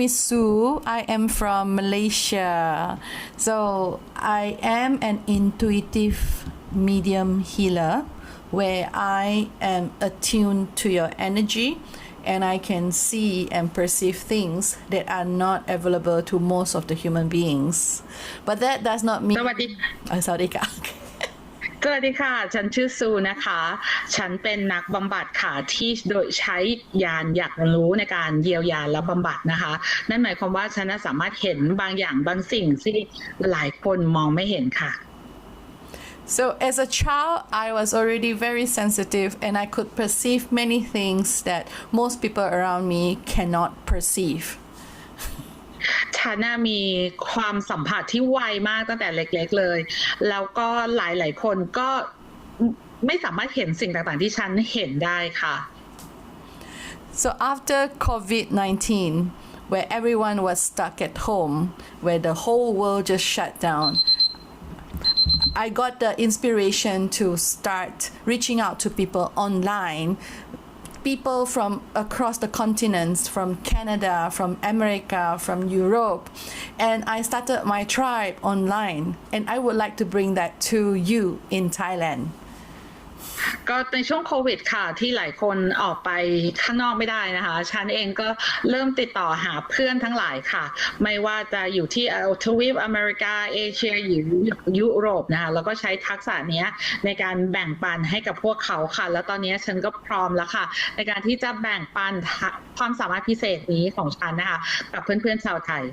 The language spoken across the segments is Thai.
name is Sue. I am from Malaysia. So I am an intuitive medium healer where I am attuned to your energy and I can see and perceive things that are not available to most of the human beings. But that does not mean. สวัสดี Uh, sorry, Kak. สวัสดีค่ะ ฉันชื่อซูนะคะ ฉันเป็นนักบำบัดค่ะที่โดยใช้ยานอยากรู้ในการเยียวยาและบำบัดนะคะ นั่นหมายความว่าฉันสามารถเห็นบางอย่างบางสิ่งที่หลายคนมองไม่เห็นค่ะ So, as a child, I was already very sensitive and I could perceive many things that most people around me cannot perceive. ฉันน่ะมีความสัมผัสที่ไวมากตั้งแต่เล็ก ๆเลย แล้วก็หลายๆคนก็ไม่สามารถเห็นสิ่งต่างๆที่ฉันเห็นได้ค่ะ So, after COVID 19, where everyone was stuck at home, where the whole world just shut down, I got the inspiration to start reaching out to people online. People from across the continents, from Canada, from America, from Europe. And I started my tribe online. And I would like to bring that to you in Thailand. ก็ในช่วงโควิดค่ะที่หลายคนออกไปข้างนอกไม่ได้นะคะฉันเองก็เริ่มติดต่อหาเพื่อนทั้งหลายค่ะ ไม่ว่าจะอยู่ที่ทวีปอเมริกาเอเชียหรือยุโรปนะคะแล้วก็ใช้ทักษะนี้ในการแบ่งปันให้กับพวกเขาค่ะ แล้วตอนนี้ฉันก็พร้อมแล้วค่ะ ในการที่จะแบ่งปันความสามารถพิเศษนี้ของฉันนะคะกับเพื่อนๆชาวไทย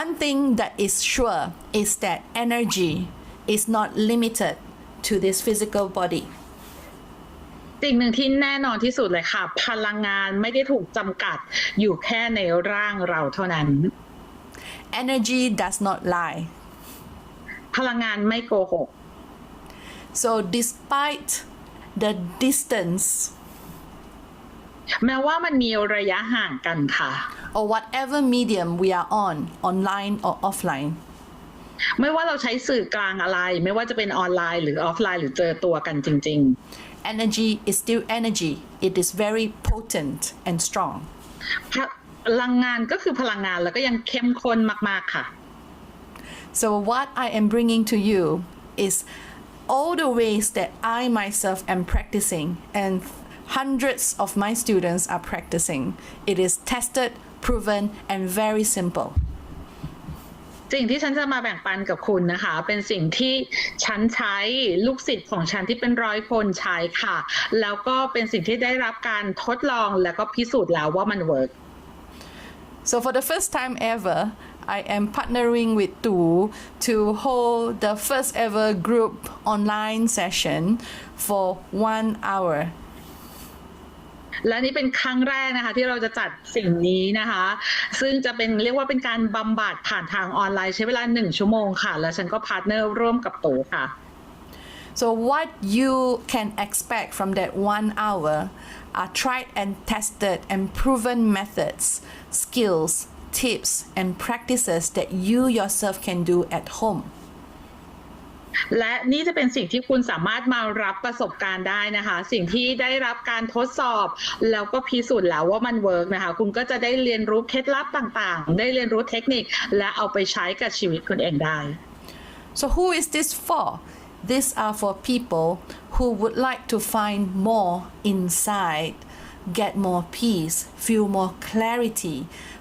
One thing that is sure is that energy is not limited to this physical body. สิ่งหนึ่งที่แน่นอนที่สุดเลยค่ะ พลังงานไม่ได้ถูกจำกัดอยู่แค่ในร่างเราเท่านั้น Energy does not lie. พลังงานไม่โกหก So, despite the distance แม้ว่ามันมีระยะห่างกันค่ะ or whatever medium we are on, online or offline, ไม่ว่าเราใช้สื่อกลางอะไร ไม่ว่าจะเป็นออนไลน์หรือออฟไลน์หรือเจอตัวกันจริง energy is still energy. It is very potent and strong. ๆ พลังงานก็คือพลังงานแล้วก็ยังเข้มข้นมากๆค่ะ So, what I am bringing to you is all the ways that I myself am practicing, and hundreds of my students are practicing. It is tested, proven, and very simple. สิ่งที่ฉันจะมาแบ่งปันกับคุณนะคะ เป็นสิ่งที่ฉันใช้ลูกศิษย์ของฉันที่เป็นร้อยคนใช้ค่ะ แล้วก็เป็นสิ่งที่ได้รับการทดลองแล้วก็พิสูจน์แล้วว่ามันเวิร์ก So, for the first time ever, I am partnering with Tu to hold the first ever group online session for one hour. และนี่เป็นครั้งแรกนะคะ ที่เราจะจัดสิ่งนี้นะคะ ซึ่งจะเป็นเรียกว่าเป็นการบำบัดผ่านทางออนไลน์ใช้เวลาหนึ่งชั่วโมงค่ะ แล้วฉันก็พาร์ทเนอร์ร่วมกับโตค่ะ So, what you can expect from that one hour are tried and tested and proven methods, skills, tips, and practices that you yourself can do at home. และนี่จะเป็นสิ่งที่คุณสามารถมารับประสบการณ์ได้นะคะ สิ่งที่ได้รับการทดสอบแล้วก็พิสูจน์แล้วว่ามันเวิร์กนะคะ คุณก็จะได้เรียนรู้เคล็ดลับต่างๆ ได้เรียนรู้เทคนิค และเอาไปใช้กับชีวิตคุณเองได้ So, who is this for? These are for people who would like to find more inside, get more peace, feel more clarity,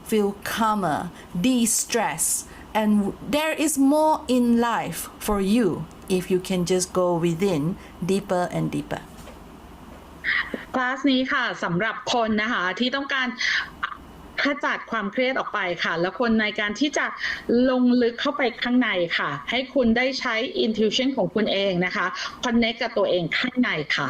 feel calmer, de stress, and there is more in life for you if you can just go within deeper and deeper. คลาสนี้ค่ะสำหรับคนนะคะที่ต้องการขจัดความเครียดออกไปค่ะ แล้วคนในการที่จะลงลึกเข้าไปข้างในค่ะ ให้คุณได้ใช้ intuition ของคุณเองนะคะ connect กับตัวเองข้างในค่ะ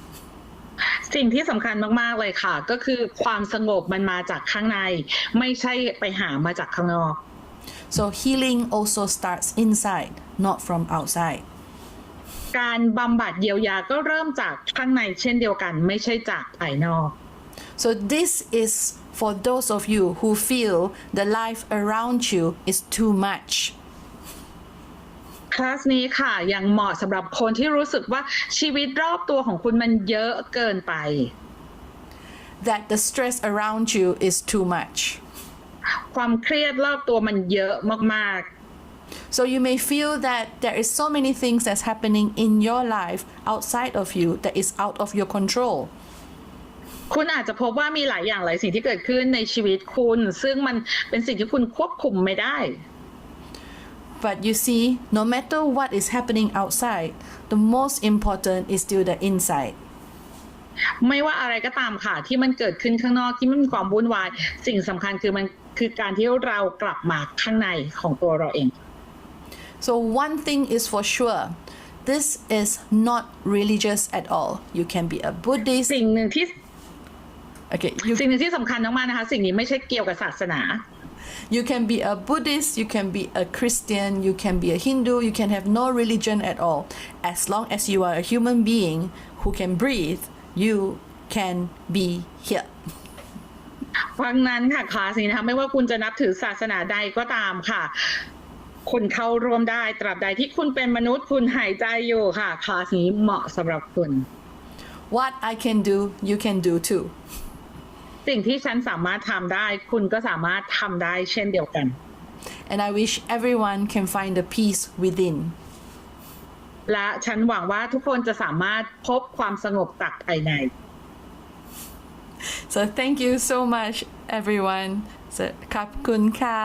สิ่งที่สำคัญมากๆเลยค่ะ ก็คือความสงบมันมาจากข้างใน ไม่ใช่ไปหามาจากข้างนอก So healing also starts inside, not from outside. การบำบัดเยียวยาก็เริ่มจากข้างในเช่นเดียวกันไม่ใช่จากภายนอก So this is for those of you who feel the life around you is too much. คลาสนี้ค่ะยังเหมาะสำหรับคนที่รู้สึกว่าชีวิตรอบตัวของคุณมันเยอะเกินไป that the stress around you is too much. ความเครียดรอบตัวมันเยอะมาก So you may feel that there is so many things that's happening in your life outside of you that is out of your control. ๆคุณอาจจะพบว่ามีหลายอย่างหลายสิ่งที่เกิดขึ้นในชีวิตคุณ ซึ่งมันเป็นสิ่งที่คุณควบคุมไม่ได้ But you see, no matter what is happening outside, the most important is still the inside. ไม่ว่าอะไรก็ตามค่ะ ที่มันเกิดขึ้นข้างนอกที่มันมีความวุ่นวาย สิ่งสำคัญคือมันคือการที่เรากลับมาข้างในของตัวเราเอง So one thing is for sure. This is not religious at all. You can be a Buddhist. สิ่งหนึ่งที่ Okay, you สิ่งหนึ่งที่สำคัญมากๆนะคะ สิ่งนี้ไม่ใช่เกี่ยวกับศาสนา You can be a Buddhist, you can be a Christian, you can be a Hindu, you can have no religion at all. As long as you are a human being who can breathe, you can be here. เพราะฉะนั้นค่ะคลาสนี้นะคะไม่ว่าคุณจะนับถือศาสนาใดก็ตามค่ะ คุณเข้าร่วมได้ตราบใดที่คุณเป็นมนุษย์คุณหายใจอยู่ค่ะคลาสนี้เหมาะสำหรับคุณ What I can do, you can do too. สิ่งที่ฉันสามารถทำได้ คุณก็สามารถทำได้เช่นเดียวกัน And I wish everyone can find the peace within. และฉันหวังว่าทุกคนจะสามารถพบความสงบจากภายใน So thank you so much, everyone. So, ขอบคุณค่ะ